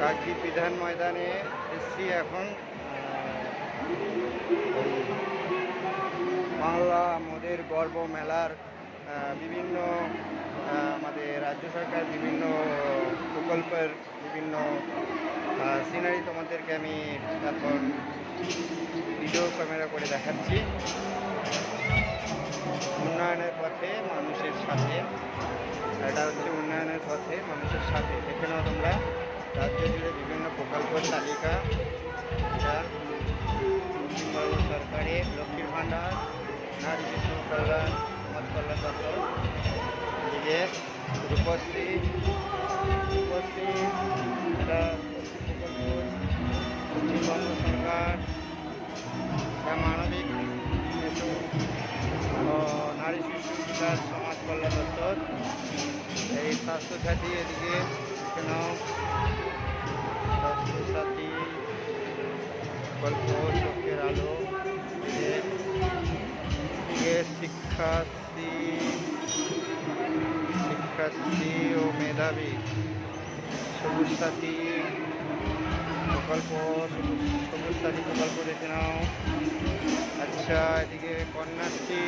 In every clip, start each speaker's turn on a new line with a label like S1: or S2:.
S1: কাকদ্বীপ বিধান ময়দানে এসছি এখন বাংলা মোদের গর্ব মেলার বিভিন্ন আমাদের রাজ্য সরকার বিভিন্ন প্রকল্পের বিভিন্ন সিনারি তোমাদেরকে আমি এখন ভিডিও ক্যামেরা করে দেখাচ্ছি। উন্নয়নের পথে মানুষের সাথে, এটা হচ্ছে উন্নয়নের পথে মানুষের সাথে। দেখে নাও তোমরা। রাজ্য জুড়ে বিভিন্ন প্রকল্পের তালিকা, যা পশ্চিমবঙ্গ সরকারের লক্ষ্মীর ভাণ্ডার, নারী শিশু কল্যাণ, সমাজ কল্যাণ দপ্তর এদিকে রূপশ্রী রূপশ্রী এটা পশ্চিমবঙ্গ সরকার, এটা মানবিক শিশু নারী শিশু বিকাশ, সমাজ কল্যাণ দপ্তর, এই স্বাস্থ্যসাথী এদিকে, কেন গল্প চোখের আলো শিক্ষাশ্রী শিক্ষাশ্রী ও মেধাবী সবুজ সাথী প্রকল্প সবুজ সাথী প্রকল্প দেখে নাও আচ্ছা এদিকে কন্যাশ্রী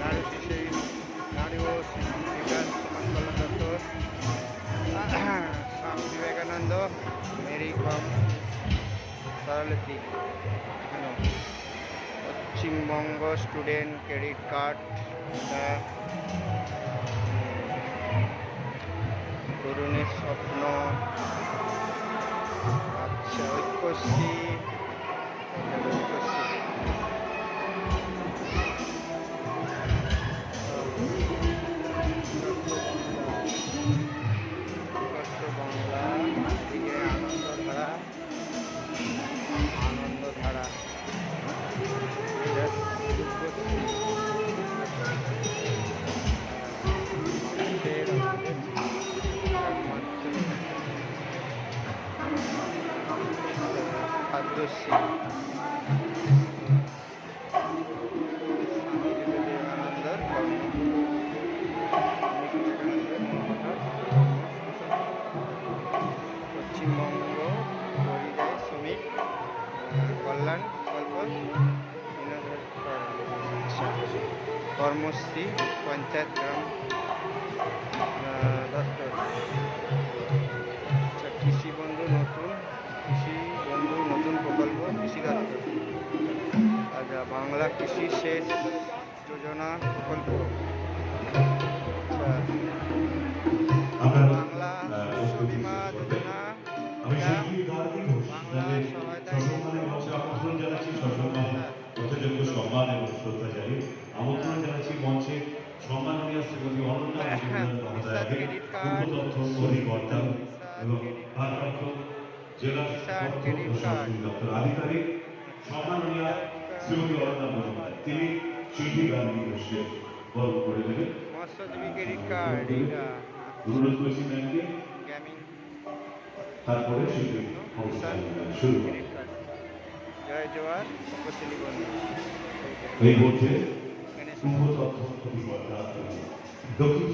S1: নারী শিশু নারী ও বিকাশ সমাজ কল্যাণ দপ্তর স্বামী বিবেকানন্দ, মেরি কম। সরলতি এখানেও। পশ্চিমবঙ্গ স্টুডেন্ট ক্রেডিট কার্ড তরুণের স্বপ্ন। আচ্ছা ঐক্যশ্রী খাদ্যশ্রী স্বামী বিবেকানন্দর কর্ম পশ্চিমবঙ্গ পরিযায়ী শ্রমিক আহ, কল্যাণ প্রকল্প বিনোদন আচ্ছা কর্মশ্রী পঞ্চায়েত গ্রাম কৃষি সেচ যোজনা প্রকল্প।
S2: আমরা
S1: বাংলা শস্য বীমা যোজনা। বাংলা
S2: যাদের
S1: সহায়তায়
S2: সসম্মানে মঞ্চে আমন্ত্রণ জানাচ্ছি সসম্মানে যথাযোগ্য সম্মান এবং শ্রদ্ধা জানিয়ে আমন্ত্রণ জানাচ্ছি মঞ্চে সম্মাননীয় শ্রীমতী অনন্যা মজুমদার মহোদয়াকে পূর্ব এবং ভারপ্রাপ্ত জেলা তথ্য ও সংস্কৃতি দপ্তর আধিকারিক সম্মাননীয় শ্রীমতী অনন্যা মজুমদার তিনি শিল্পী গান্ধী ঘোষকে গল্প করে দেবেন অনুরোধ করেছি ম্যামকে তারপরে শুরু এই মধ্যে দক্ষিণ